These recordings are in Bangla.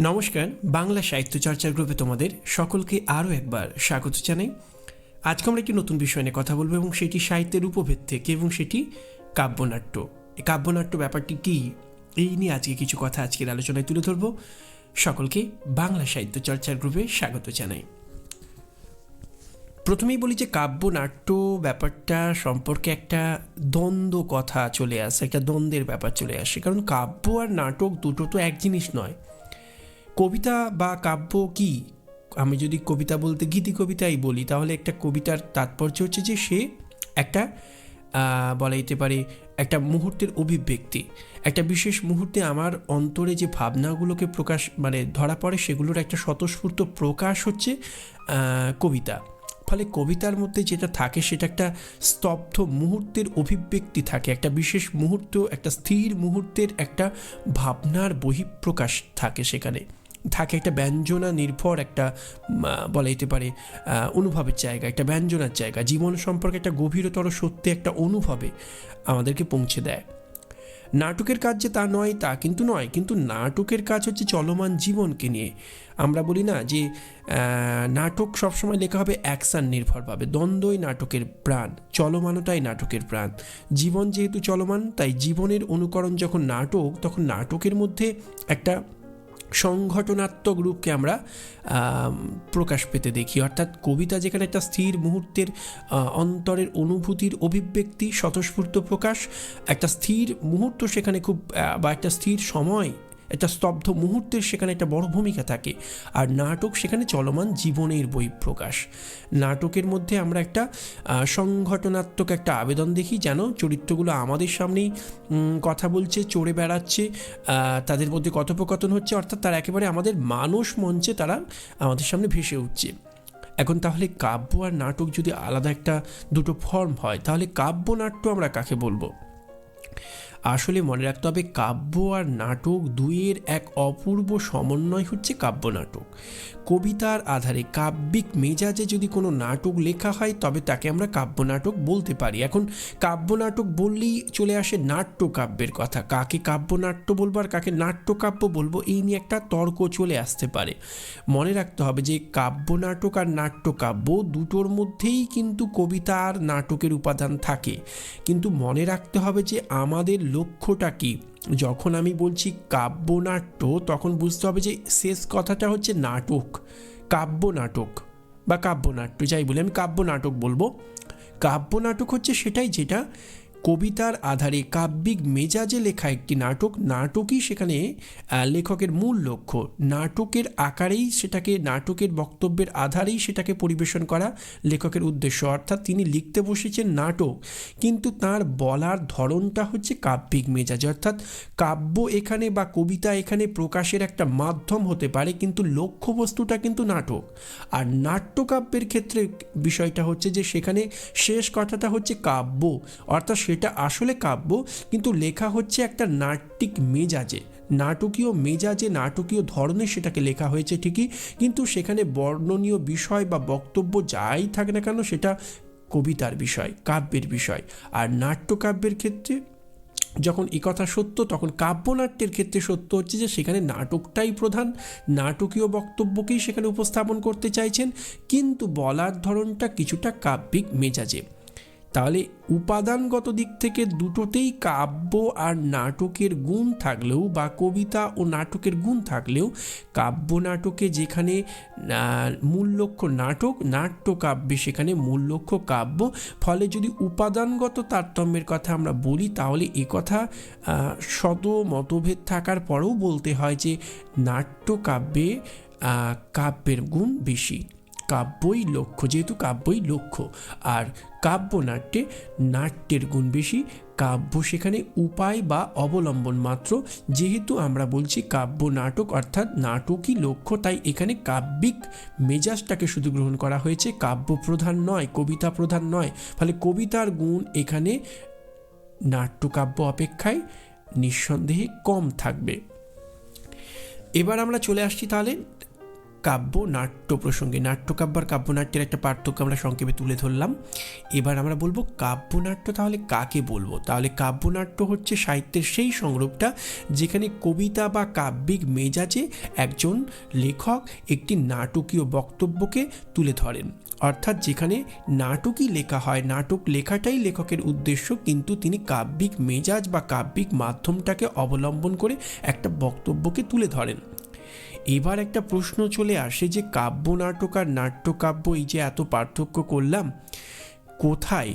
নমস্কার, বাংলা সাহিত্য চর্চার গ্রুপে তোমাদের সকলকে আরও একবার স্বাগত জানাই। আজকে আমরা একটি নতুন বিষয় নিয়ে কথা বলব এবং সেটি সাহিত্যের উপভেদ থেকে এবং সেটি কাব্যনাট্য। এই কাব্যনাট্য ব্যাপারটি কী? এই নিয়ে আজকে কিছু কথা আজকের আলোচনায় তুলে ধরবো। সকলকে বাংলা সাহিত্য চর্চার গ্রুপে স্বাগত জানাই। প্রথমেই বলি যে কাব্যনাট্য ব্যাপারটা সম্পর্কে একটা দ্বন্দ্ব কথা চলে আসে, একটা দ্বন্দ্বের ব্যাপার চলে আসে। কারণ কাব্য আর নাটক দুটো তো এক জিনিস নয়। কবিতা বা কাব্য কি? আমি যদি কবিতা বলতে গীতি কবিতাই বলি, তাহলে একটা কবিতার তাৎপর্য হচ্ছে যে সে একটা বলা যেতে পারে, একটা মুহূর্তের অভিব্যক্তি। একটা বিশেষ মুহূর্তে আমার অন্তরে যে ভাবনাগুলোকে প্রকাশ মানে ধরা পড়ে, সেগুলোর একটা স্বতঃস্ফূর্ত প্রকাশ হচ্ছে কবিতা। ফলে কবিতার মধ্যে যেটা থাকে, সেটা একটা স্তব্ধ মুহূর্তের অভিব্যক্তি থাকে। একটা বিশেষ মুহূর্ত, একটা স্থির মুহূর্তের একটা ভাবনার বহিঃপ্রকাশ থাকে সেখানে। থাকে একটা ব্যঞ্জনা নির্ভর একটা বলা যেতে পারে অনুভবের জায়গা, একটা ব্যঞ্জনার জায়গা। জীবন সম্পর্কে একটা গভীরতর সত্যি একটা অনুভবে আমাদেরকে পৌঁছে দেয়। নাটকের কাজ যে তা নয়, তা কিন্তু নয়। কিন্তু নাটকের কাজ হচ্ছে চলমান জীবনকে নিয়ে। আমরা বলি না যে নাটক সবসময় লেখা হবে অ্যাকশান নির্ভরভাবে দ্বন্দ্বই নাটকের প্রাণ, চলমানতাই নাটকের প্রাণ। জীবন যেহেতু চলমান, তাই জীবনের অনুকরণ যখন নাটক, তখন নাটকের মধ্যে একটা সংঘটনাত্মক রূপকে আমরা প্রকাশ পেতে দেখি। অর্থাৎ কবিতা যেখানে একটা স্থির মুহূর্তের অন্তরের অনুভূতির অভিব্যক্তি স্বতঃস্ফূর্ত প্রকাশ, একটা স্থির মুহূর্ত সেখানে খুব বা একটা স্থির সময় একটা স্তব্ধ মুহূর্তের সেখানে একটা বড় ভূমিকা থাকে, আর নাটক সেখানে চলমান জীবনের বহিঃপ্রকাশ নাটকের মধ্যে আমরা একটা সংঘটনাত্মক একটা আবেদন দেখি যেন চরিত্রগুলো আমাদের সামনেই কথা বলছে, চড়ে বেড়াচ্ছে তাদের মধ্যে কথোপকথন হচ্ছে, অর্থাৎ তারা একেবারে আমাদের মানস মঞ্চে তারা আমাদের সামনে ভেসে উঠছে। এখন তাহলে কাব্য আর নাটক যদি আলাদা একটা দুটো ফর্ম হয়, তাহলে কাব্য নাট্য আমরা কাকে বলব? আসলে মনে রাখতে হবে, কাব্য আর নাটক দুইয়ের এক অপূর্ব সমন্বয় হচ্ছে কাব্য নাটক। কবিতার আধারে কাব্যিক মেজাজে যদি কোনো নাটক লেখা হয়, তবে তাকে আমরা কাব্য নাটক বলতে পারি। এখন কাব্য নাটক বললেই চলে আসে নাট্য কাব্যের কথা। কাকে কাব্য নাট্য বলব আর কাকে নাট্যকাব্য বলব, এই নিয়ে একটা তর্ক চলে আসতে পারে। মনে রাখতে হবে যে কাব্য নাটক আর নাট্যকাব্য দুটোর মধ্যেই কিন্তু কবিতা আর নাটকের উপাদান থাকে। কিন্তু মনে রাখতে হবে যে আমাদের লক্ষ্যটা কি? যখন আমি বলছি কাব্যনাট্য, তখন বুঝতে হবে যে শেষ কথাটা হচ্ছে নাটক। কাব্য নাটক বা কাব্যনাট্য, যাই বলি, আমি কাব্য নাটক বলব। কাব্য নাটক হচ্ছে সেটাই যেটা কবিতার আধারে কাব্যিক মেজাজে লেখা একটি নাটক। নাটকই সেখানে লেখকের মূল লক্ষ্য। নাটকের আকারেই সেটাকে, নাটকের বক্তব্যের আধারেই সেটাকে পরিবেশন করা লেখকের উদ্দেশ্য। অর্থাৎ তিনি লিখতে বসেছেন নাটক, কিন্তু তার বলার ধরনটা হচ্ছে কাব্যিক মেজাজ। অর্থাৎ কাব্য এখানে বা কবিতা এখানে প্রকাশের একটা মাধ্যম হতে পারে, কিন্তু লক্ষ্যবস্তুটা কিন্তু নাটক। আর নাট্যকাব্যের ক্ষেত্রে বিষয়টা হচ্ছে যে সেখানে শেষ কথাটা হচ্ছে কাব্য। অর্থাৎ সেটা আসলে কাব্য, কিন্তু লেখা হচ্ছে একটা নাট্যিক মেজাজে। নাটকীয় মেজাজে, নাটকীয় ধরনের সেটাকে লেখা হয়েছে ঠিকই, কিন্তু সেখানে বর্ণনীয় বিষয় বা বক্তব্য যাই থাকে না কেন সেটা কবিতার বিষয়, কাব্যের বিষয়। আর নাট্যকাব্যের ক্ষেত্রে যখন এই কথা সত্য, তখন কাব্যনাট্যের ক্ষেত্রে সত্য হচ্ছে যে সেখানে নাটকটাই প্রধান, নাটকীয় বক্তব্যকেই সেখানে উপস্থাপন করতে চাইছেন, কিন্তু বলার ধরনটা কিছুটা কাব্যিক মেজাজে। তাহলে উপাদানগত দিক থেকে দুটোতেই কাব্য আর নাটকের গুণ থাকলেও বা কবিতা ও নাটকের গুণ থাকলেও কাব্য নাটকে যেখানে মূল লক্ষ্য নাটক, নাট্যকাব্যে সেখানে মূল লক্ষ্য কাব্য। ফলে যদি উপাদানগত তারতম্যের কথা আমরা বলি, তাহলে কথা শত মতভেদ থাকার পরেও বলতে হয় যে নাট্যকাব্যে কাব্যের গুণ বেশি। কাব্যই লক্ষ্য, যেহেতু কাব্যই লক্ষ্য। আর কাব্য নাট্যে, নাট্যের গুণ বেশি, কাব্য সেখানে উপায় বা অবলম্বন মাত্র। যেহেতু আমরা বলছি কাব্য নাটক, অর্থাৎ নাটকই লক্ষ্য, তাই এখানে কাব্যিক মেজাজটাকে শুধু গ্রহণ করা হয়েছে। কাব্য প্রধান নয়, কবিতা প্রধান নয়, ফলে কবিতার গুণ এখানে নাট্যকাব্য অপেক্ষায় নিঃসন্দেহে কম থাকবে। এবার আমরা চলে আসছি তাহলে কাব্য নাট্য প্রসঙ্গে নাট্যকাব্য আর কাব্যনাট্যের একটা পার্থক্য আমরা সংক্ষেপে তুলে ধরলাম। এবার আমরা বলব কাব্যনাট্য তাহলে কাকে বলব? তাহলে কাব্যনাট্য হচ্ছে সাহিত্যের সেই সংরূপটা যেখানে কবিতা বা কাব্যিক মেজাজে একজন লেখক একটি নাটকীয় বক্তব্যকে তুলে ধরেন। অর্থাৎ যেখানে নাটকই লেখা হয়, নাটক লেখাটাই লেখকের উদ্দেশ্য, কিন্তু তিনি কাব্যিক মেজাজ বা কাব্যিক মাধ্যমটাকে অবলম্বন করে একটা বক্তব্যকে তুলে ধরেন। এবার একটা প্রশ্ন চলে আসে যে কাব্য নাটক আর নাট্যকাব্য, এই যে এত পার্থক্য করলাম, কোথায়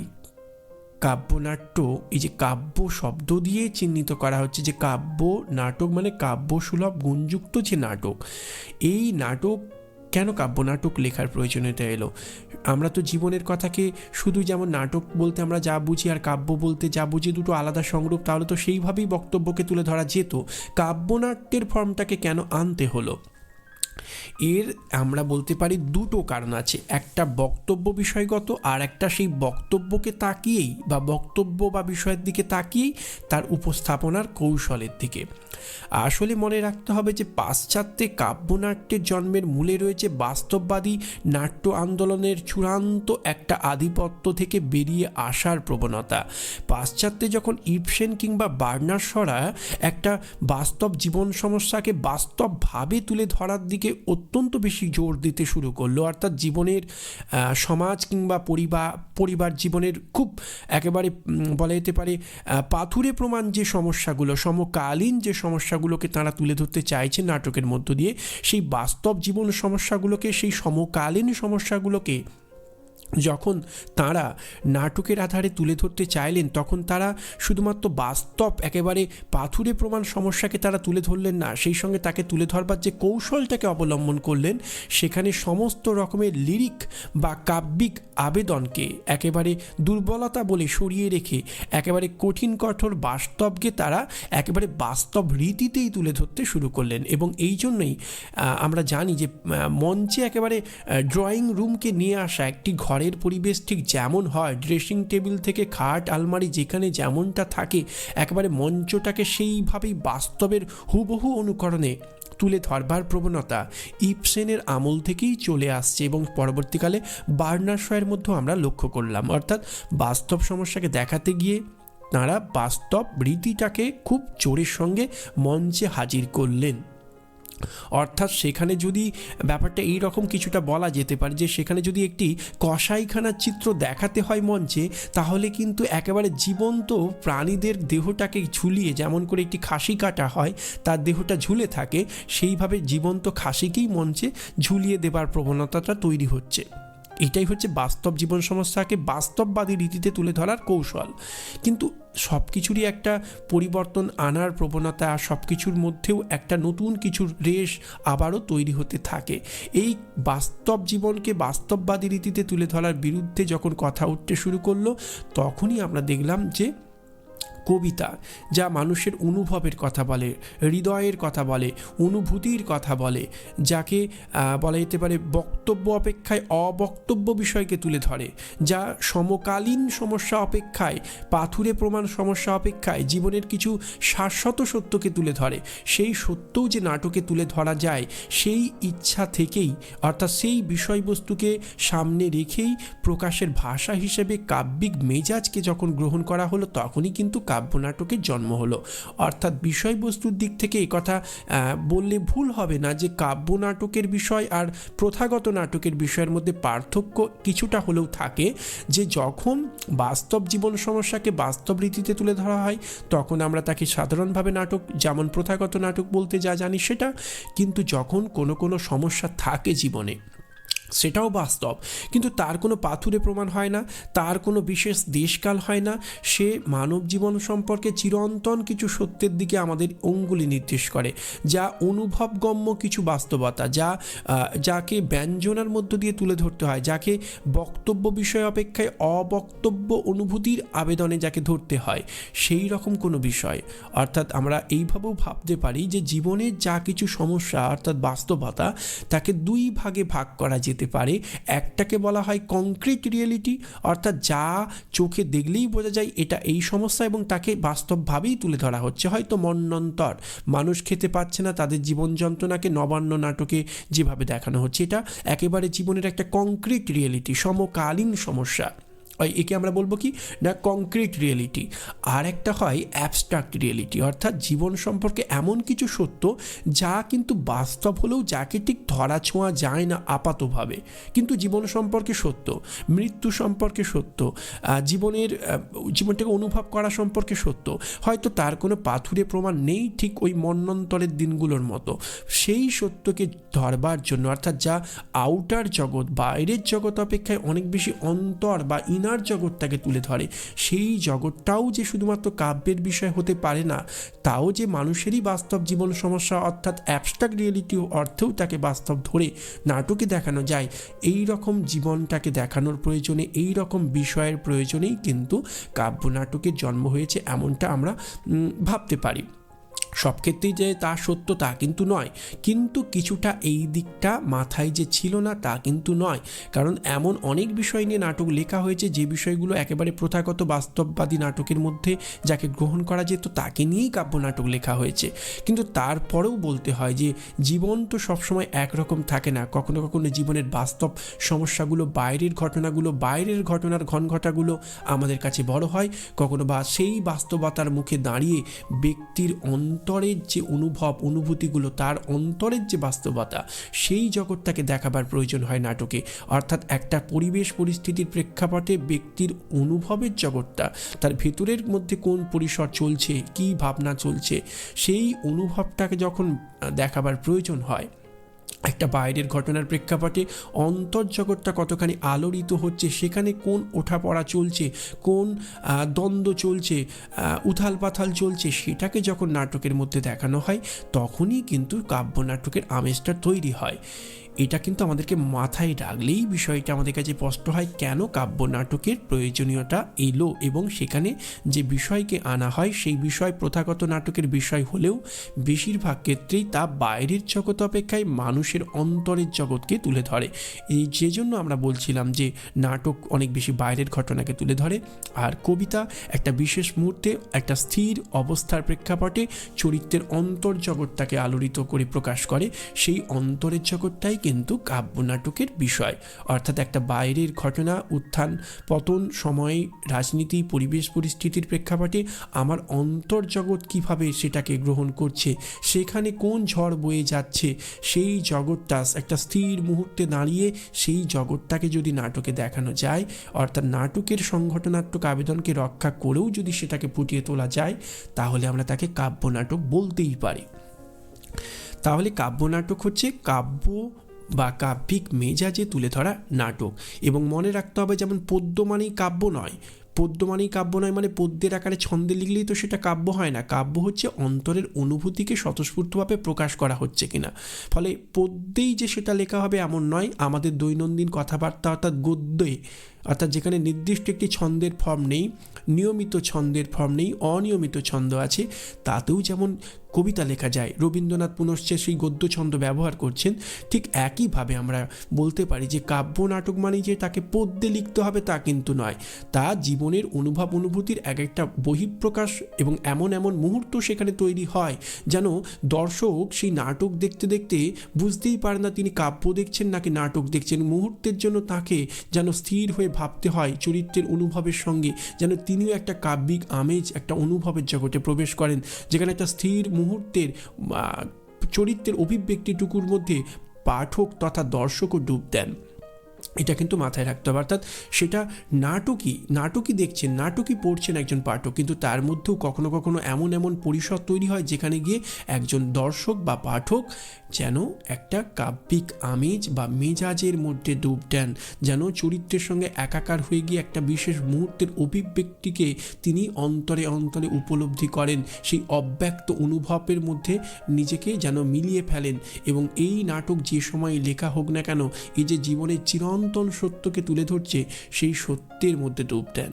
কাব্যনাট্য এই যে কাব্য শব্দ দিয়ে চিহ্নিত করা হচ্ছে যে কাব্য নাটক মানে কাব্য সুলভ গুণযুক্ত যে নাটক, এই নাটক কেন কাব্যনাটক লেখার প্রয়োজনীয়তা এলো? আমরা তো জীবনের কথাকে শুধু যেমন নাটক বলতে আমরা যা বুঝি আর কাব্য বলতে যা বুঝি দুটো আলাদা সংরূপ, তাহলে তো সেইভাবেই বক্তব্যকে তুলে ধরা যেত। কাব্যনাট্যের ফর্মটাকে কেন আনতে হলো? এর আমরা বলতে পারি দুটো কারণ আছে। একটা বক্তব্য বিষয়গত আর একটা সেই বক্তব্যকে তাকিয়েই বা বক্তব্য বা বিষয়ের দিকে তাকিয়েই তার উপস্থাপনার কৌশলের দিকে। আসলে মনে রাখতে হবে যে পাশ্চাত্যে কাব্যনাট্যের জন্মের মূলে রয়েছে বাস্তববাদী নাট্য আন্দোলনের চূড়ান্ত একটা আধিপত্য থেকে বেরিয়ে আসার প্রবণতা। পাশ্চাত্যে যখন ইপসেন কিংবা বার্নার্সরা একটা বাস্তব জীবন সমস্যাকে বাস্তবভাবে তুলে ধরার দিকে অত্যন্ত বেশি জোর দিতে শুরু করল। অর্থাৎ জীবনের সমাজ কিংবা পরিবার পরিবার জীবনের খুব একেবারে বলা যেতে পারে পাথুরে প্রমাণ যে সমস্যাগুলো, সমকালীন যে সমস্যাগুলোকে তারা তুলে ধরতে চাইছে নাটকের মধ্য দিয়ে, সেই বাস্তব জীবন সমস্যাগুলোকে, সেই সমকালীন সমস্যাগুলোকে যখন তারা নাটকের আধারে তুলে ধরতে চাইলেন, তখন তারা শুধুমাত্র বাস্তব, একেবারে পাথুরে প্রমাণ সমস্যাকে তারা তুলে ধরলেন না, সেই সঙ্গে তাকে তুলে ধরবার যে কৌশলটাকে অবলম্বন করলেন, সেখানে সমস্ত রকমের লিরিক বা কাব্যিক আবেদনকে একেবারে দুর্বলতা বলে সরিয়ে রেখে, একেবারে কঠিন কঠোর বাস্তবকে তারা একেবারে বাস্তব রীতিতেই তুলে ধরতে শুরু করলেন। এবং এই জন্যই আমরা জানি যে মঞ্চে একেবারে ড্রয়িং রুমকে নিয়ে আসা একটি ঘরের পরিবেশ ঠিক যেমন হয় ড্রেসিং টেবিল থেকে খাট, আলমারি যেখানে যেমনটা থাকে, একেবারে মঞ্চটাকে সেইভাবেই বাস্তবের হুবহু অনুকরণে তুলে ধরবার প্রবণতা ইপসেনের আমল থেকেই চলে আসছে এবং পরবর্তীকালে বার্নার শয়ের মধ্যেও আমরা লক্ষ্য করলাম। অর্থাৎ বাস্তব সমস্যাকে দেখাতে গিয়ে তাঁরা বাস্তব রীতিটাকে খুব জোরের সঙ্গে মঞ্চে হাজির করলেন। অর্থাৎ সেখানে যদি ব্যাপারটা এই রকম কিছুটা বলা যেতে পারে যে সেখানে যদি একটি কষাইখানার চিত্র দেখাতে হয় মঞ্চে, তাহলে কিন্তু একেবারে জীবন্ত প্রাণীদের দেহটাকে ঝুলিয়ে যেমন করে একটি খাসি কাটা হয়, তার দেহটা ঝুলে থাকে, সেইভাবে জীবন্ত খাসিকেই মঞ্চে ঝুলিয়ে দেবার প্রবণতাটা তৈরি হচ্ছে। এটাই হচ্ছে বাস্তব জীবন সমস্যাকে বাস্তববাদী রীতিতে তুলে ধরার কৌশল। কিন্তু সব কিছুরই একটা পরিবর্তন আনার প্রবণতা সব কিছুর মধ্যেও একটা নতুন কিছুর রেশ আবারও তৈরি হতে থাকে। এই বাস্তব জীবনকে বাস্তববাদী রীতিতে তুলে ধরার বিরুদ্ধে যখন কথা উঠতে শুরু করল, তখনই আমরা দেখলাম যে কবিতা, যা মানুষের অনুভবের কথা বলে, হৃদয়ের কথা বলে, অনুভূতির কথা বলে, যাকে বলা যেতে পারে বক্তব্য অপেক্ষায় অবক্তব্য বিষয়কে তুলে ধরে, যা সমকালীন সমস্যা অপেক্ষায়, পাথুরে প্রমাণ সমস্যা অপেক্ষায় জীবনের কিছু শাশ্বত সত্যকে তুলে ধরে, সেই সত্যও যে নাটকে তুলে ধরা যায়, সেই ইচ্ছা থেকেই, অর্থাৎ সেই বিষয়বস্তুকে সামনে রেখেই প্রকাশের ভাষা হিসেবে কাব্যিক মেজাজকে যখন গ্রহণ করা হলো, তখনই কিন্তু কাব্য নাটকের জন্ম হলো। অর্থাৎ বিষয়বস্তুর দিক থেকে এই কথা বললে ভুল হবে না যে কাব্য নাটকের বিষয় আর প্রথাগত নাটকের বিষয়ের মধ্যে পার্থক্য কিছুটা হলেও থাকে যে যখন বাস্তব জীবন সমস্যাকে বাস্তব রীতিতে তুলে ধরা হয়, তখন আমরা তাকে সাধারণভাবে নাটক, যেমন প্রথাগত নাটক বলতে যা জানি সেটা, কিন্তু যখন কোনো কোনো সমস্যা থাকে জীবনে সেটাও বাস্তব। কিন্তু তার কোনো পাথুরে প্রমাণ হয় না, তার কোনো বিশেষ দেশকাল হয় না। সে মানব জীবন সম্পর্কে চিরন্তন কিছু সত্যের দিকে আমাদের অঙ্গুলি নির্দেশ করে, যা অনুভবগম্য কিছু বাস্তবতা, যা যাকে ব্যঞ্জনার মধ্য দিয়ে তুলে ধরতে হয়, যাকে বক্তব্য বিষয় অপেক্ষায় অবক্তব্য অনুভূতির আবেদনে যাকে ধরতে হয়, সেই রকম কোনো বিষয়। অর্থাৎ আমরা এইভাবেও ভাবতে পারি যে জীবনের যা কিছু সমস্যা, অর্থাৎ বাস্তবতা, তাকে দুই ভাগে ভাগ করা যেতে যেতে পারে। একটাকে বলা হয় কংক্রিট রিয়েলিটি অর্থাৎ যা চোখে দেখলেই বোঝা যায় এটা এই সমস্যা এবং তাকে বাস্তবভাবেই তুলে ধরা হচ্ছে। হয়তো মন্নন্তর। মানুষ খেতে পাচ্ছে না, তাদের জীবন যন্ত্রণাকে নবান্ন নাটকে যেভাবে দেখানো হচ্ছে। এটা একেবারে জীবনের একটা কংক্রিট রিয়েলিটি সমকালীন সমস্যা। একে আমরা বলব কি? না কংক্রিট রিয়েলিটি আর একটা হয় অ্যাবস্ট্রাক্ট রিয়েলিটি অর্থাৎ জীবন সম্পর্কে এমন কিছু সত্য যা কিন্তু বাস্তব হলেও যাকে ঠিক ধরা ছোঁয়া যায় না আপাতভাবে। কিন্তু জীবন সম্পর্কে সত্য, মৃত্যু সম্পর্কে সত্য জীবনের জীবনটাকে অনুভব করা সম্পর্কে সত্য, হয়তো তার কোনো পাথুরে প্রমাণ নেই ঠিক ওই মন্নন্তরের দিনগুলোর মতো। সেই সত্যকে ধরবার জন্য, অর্থাৎ যা আউটার জগৎ, বাইরের জগৎ অপেক্ষায় অনেক বেশি অন্তর বা ইনার জগৎটাকে তুলে ধরে। সেই জগৎটাও যে শুধুমাত্র কাব্যের বিষয় হতে পারে না, তাও যে মানুষেরই বাস্তব জীবন সমস্যা অর্থাৎ অ্যাবস্ট্রাক্ট রিয়েলিটি অর্থেও তাকে বাস্তব ধরে নাটকে দেখানো যায়। এই রকম জীবনটাকে দেখানোর প্রয়োজনে, এই রকম বিষয়ের প্রয়োজনেই কিন্তু কাব্য নাটকের জন্ম হয়েছে এমনটা আমরা ভাবতে পারি। সব ক্ষেত্রেই যে তা সত্য তা কিন্তু নয়। কিন্তু কিছুটা এই দিকটা মাথায় যে ছিল না তা কিন্তু নয়। কারণ এমন অনেক বিষয় নিয়ে নাটক লেখা হয়েছে যে বিষয়গুলো একেবারে প্রথাগত বাস্তববাদী নাটকের মধ্যে যাকে গ্রহণ করা যেত তাকে নিয়েই কাব্য নাটক লেখা হয়েছে। কিন্তু তারপরেও বলতে হয় যে জীবন তো সবসময় একরকম থাকে না। কখনো কখনো জীবনের বাস্তব সমস্যাগুলো, বাইরের ঘটনাগুলো, বাইরের ঘটনার ঘনঘটাগুলো আমাদের কাছে বড় হয়। কখনো বা সেই বাস্তবতার মুখে দাঁড়িয়ে ব্যক্তির অন্তরের যে অনুভব, অনুভূতিগুলো, তার অন্তরের যে বাস্তবতা, সেই জগৎটাকে দেখাবার প্রয়োজন হয় নাটকে। অর্থাৎ একটা পরিবেশ পরিস্থিতির প্রেক্ষাপটে ব্যক্তির অনুভবের জগৎটা, তার ভেতরের মধ্যে কোন পরিসর চলছে, কি ভাবনা চলছে, সেই অনুভবটাকে যখন দেখাবার প্রয়োজন হয় একটা বাইরের ঘটনার প্রেক্ষাপটে অন্তর্জগৎটা কতখানি আলোড়িত হচ্ছে, সেখানে কোন ওঠাপড়া চলছে, কোন দ্বন্দ্ব চলছে উথাল পাথাল চলছে, সেটাকে যখন নাটকের মধ্যে দেখানো হয়, তখনই কিন্তু কাব্য নাটকের আমেজটা তৈরি হয়। এটা কিন্তু আমাদেরকে মাথায় রাখলেই বিষয়টা আমাদের কাছে স্পষ্ট হয় কেন কাব্য নাটকের প্রয়োজনীয়তা এলো এবং সেখানে যে বিষয়কে আনা হয়, সেই বিষয় প্রথাগত নাটকের বিষয় হলেও বেশিরভাগ ক্ষেত্রেই তা বাইরের জগৎ অপেক্ষায় মানুষের অন্তরের জগৎকে তুলে ধরে। এই যে জন্য আমরা বলছিলাম যে নাটক অনেক বেশি বাইরের ঘটনাকে তুলে ধরে। আর কবিতা একটা বিশেষ মুহূর্তে একটা স্থির অবস্থার প্রেক্ষাপটে চরিত্রের অন্তর্জগৎটাকে আলোড়িত করে প্রকাশ করে। সেই অন্তরের জগৎটাই কিন্তু কাব্য নাটকের বিষয়। অর্থাৎ একটা বাইরের ঘটনা, উত্থান, পতন, সময়, রাজনীতি, পরিবেশ পরিস্থিতির প্রেক্ষাপটে আমার অন্তর্জগৎ কীভাবে সেটাকে গ্রহণ করছে, সেখানে কোন ঝড় বয়ে যাচ্ছে, সেই জগৎটা একটা স্থির মুহূর্তে দাঁড়িয়ে সেই জগৎটাকে যদি নাটকে দেখানো যায়, অর্থাৎ নাটকের সংঘটনাত্মক আবেদনকে রক্ষা করেও যদি সেটাকে ফুটিয়ে তোলা যায়, তাহলে আমরা তাকে কাব্য নাটক বলতেই পারি। তাহলে কাব্য নাটক হচ্ছে কাব্য বা কাব্যিক মেজাজে তুলে ধরা নাটক। এবং মনে রাখতে হবে যেমন পদ্য মানেই কাব্য নয়। পদ্য মানেই কাব্য নয় মানে পদ্যের আকারে ছন্দে লিখলেই তো সেটা কাব্য হয় না। কাব্য হচ্ছে অন্তরের অনুভূতিকে স্বতঃস্ফূর্তভাবে প্রকাশ করা হচ্ছে কিনা। ফলে পদ্যেই যে সেটা লেখা হবে এমন নয়। আমাদের দৈনন্দিন কথাবার্তা অর্থাৎ গদ্যে অর্থাৎ যেখানে নির্দিষ্ট একটি ছন্দের ফর্ম নেই, নিয়মিত ছন্দের ফর্ম নেই, অনিয়মিত ছন্দ আছে, তাতেও যেমন কবিতা লেখা যায়, রবীন্দ্রনাথ পুনশ্চে সেই গদ্য ছন্দ ব্যবহার করছেন, ঠিক একইভাবে আমরা বলতে পারি যে কাব্য নাটক মানেই যে তাকে পদ্যে লিখতে হবে তা কিন্তু নয়। তা জীবনের অনুভব অনুভূতির এক একটা বহিঃপ্রকাশ এবং এমন এমন মুহূর্ত সেখানে তৈরি হয় যেন দর্শক সেই নাটক দেখতে দেখতে বুঝতেই পারে না তিনি কাব্য দেখছেন নাকি নাটক দেখছেন। মুহূর্তের জন্য তাকে যেন স্থির হয়ে ভাবতে হয় চরিত্রের অনুভবের সঙ্গে, যেন তিনিও একটা কাব্যিক আমেজ, একটা অনুভবের জগতে প্রবেশ করেন, যেখানে একটা স্থির মুহূর্তের চরিত্রের অভিব্যক্তিটুকুর মধ্যে পাঠক তথা দর্শকও ডুব দেন। এটা কিন্তু মাথায় রাখতে হবে। অর্থাৎ সেটা নাটকই নাটকই দেখছেন, নাটকই পড়ছেন একজন পাঠক, কিন্তু তার মধ্যেও কখনো কখনো এমন এমন পরিসর তৈরি হয় যেখানে গিয়ে একজন দর্শক বা পাঠক যেন একটা কাব্যিক আমেজ বা মেজাজের মধ্যে ডুব দেন, যেন চরিত্রের সঙ্গে একাকার হয়ে গিয়ে একটা বিশেষ মুহূর্তের অভিব্যক্তিকে তিনি অন্তরে অন্তরে উপলব্ধি করেন, সেই অব্যক্ত অনুভবের মধ্যে নিজেকে যেন মিলিয়ে ফেলেন। এবং এই নাটক যে সময় লেখা হোক না কেন, এই যে জীবনের চিরন্তন সত্যকে তুলে ধরছে, সেই সত্যের মধ্যে ডুব দেন।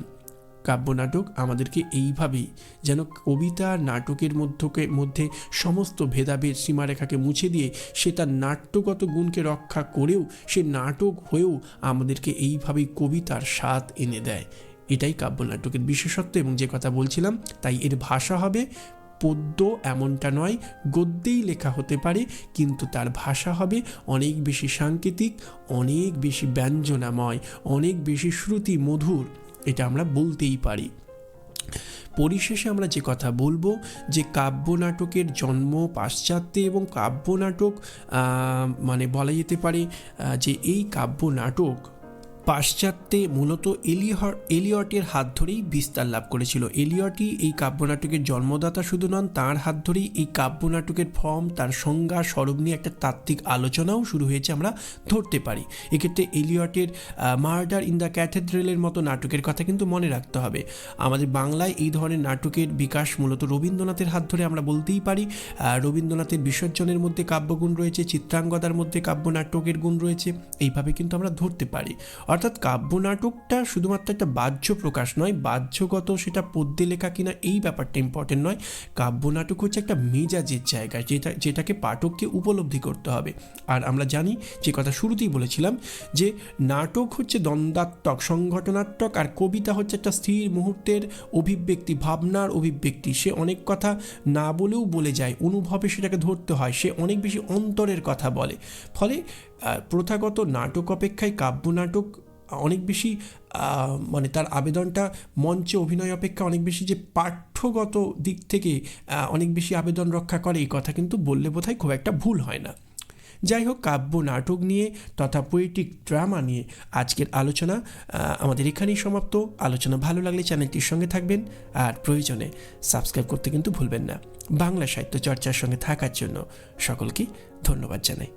কাব্যনাটক আমাদেরকে এইভাবেই যেন কবিতা নাটকের মধ্যকে মধ্যে সমস্ত ভেদাভেদ সীমারেখাকে মুছে দিয়ে সে তার নাট্যগত গুণকে রক্ষা করেও, সে নাটক হয়েও আমাদেরকে এইভাবেই কবিতার স্বাদ এনে দেয়। এটাই কাব্যনাটকের বিশেষত্ব এবং যে কথা বলছিলাম, তাই এর ভাষা হবে পদ্য এমনটা নয়, গদ্যেই লেখা হতে পারে, কিন্তু তার ভাষা হবে অনেক বেশি সাংকেতিক, অনেক বেশি ব্যঞ্জনাময়, অনেক বেশি শ্রুতি মধুর, এটা আমরা বলতেই পারি। পরিশেষে আমরা যে কথা বলব, যে কাব্য নাটকের জন্ম, পাশ্চাত্যে এবং কাব্য নাটক মানে বলা যেতে পারে যে এই কাব্য নাটক পাশ্চাত্যে মূলত এলিয়ট এলিয়টের হাত ধরেই বিস্তার লাভ করেছিল। এলিয়টই এই কাব্যনাটকের জন্মদাতা শুধু নন, তাঁর হাত ধরেই এই কাব্যনাটকের ফর্ম, তার সংজ্ঞা, স্বরূপ নিয়ে একটা তাত্ত্বিক আলোচনাও শুরু হয়েছে আমরা ধরতে পারি। এক্ষেত্রে এলিয়টের মার্ডার ইন দ্য ক্যাথেড্রেলের মতো নাটকের কথা কিন্তু মনে রাখতে হবে। আমাদের বাংলায় এই ধরনের নাটকের বিকাশ মূলত রবীন্দ্রনাথের হাত ধরে আমরা বলতেই পারি। রবীন্দ্রনাথের বিসর্জনের মধ্যে কাব্যগুণ রয়েছে, চিত্রাঙ্গদার মধ্যে কাব্য নাটকের গুণ রয়েছে। এইভাবে কিন্তু আমরা ধরতে পারি। অর্থাৎ কাব্য নাটকটা শুধুমাত্র একটা বাহ্য প্রকাশ নয়, বাহ্যগত সেটা পদ্যে লেখা কিনা এই ব্যাপারটা ইম্পর্টেন্ট নয়। কাব্য নাটক হচ্ছে একটা মেজাজের জায়গা, যেটা, যেটাকে পাঠককে উপলব্ধি করতে হবে। আর আমরা জানি, যে কথা শুরুতেই বলেছিলাম, যে নাটক হচ্ছে দ্বন্দ্বাত্মক সংগঠনাত্মক আর কবিতা হচ্ছে একটা স্থির মুহূর্তের অভিব্যক্তি, ভাবনার অভিব্যক্তি। সে অনেক কথা না বলেও বলে যায়, অনুভবে সেটাকে ধরতে হয়, সে অনেক বেশি অন্তরের কথা বলে। ফলে প্রথাগত নাটক অপেক্ষায় কাব্য নাটক অনেক বেশি মানে তার আবেদনটা মঞ্চে অভিনয় অপেক্ষা অনেক বেশি যে পাঠ্যগত দিক থেকে অনেক বেশি আবেদন রক্ষা করে এই কথা কিন্তু বললে বোধহয় খুব একটা ভুল হয় না। যাই হোক, কাব্য নাটক নিয়ে তথা পোয়েটিক ড্রামা নিয়ে আজকের আলোচনা আমাদের এখানেই সমাপ্ত। আলোচনা ভালো লাগলে চ্যানেলটির সঙ্গে থাকবেন, আর প্রয়োজনে সাবস্ক্রাইব করতে কিন্তু ভুলবেন না। বাংলা সাহিত্য চর্চার সঙ্গে থাকার জন্য সকলকে ধন্যবাদ জানাই।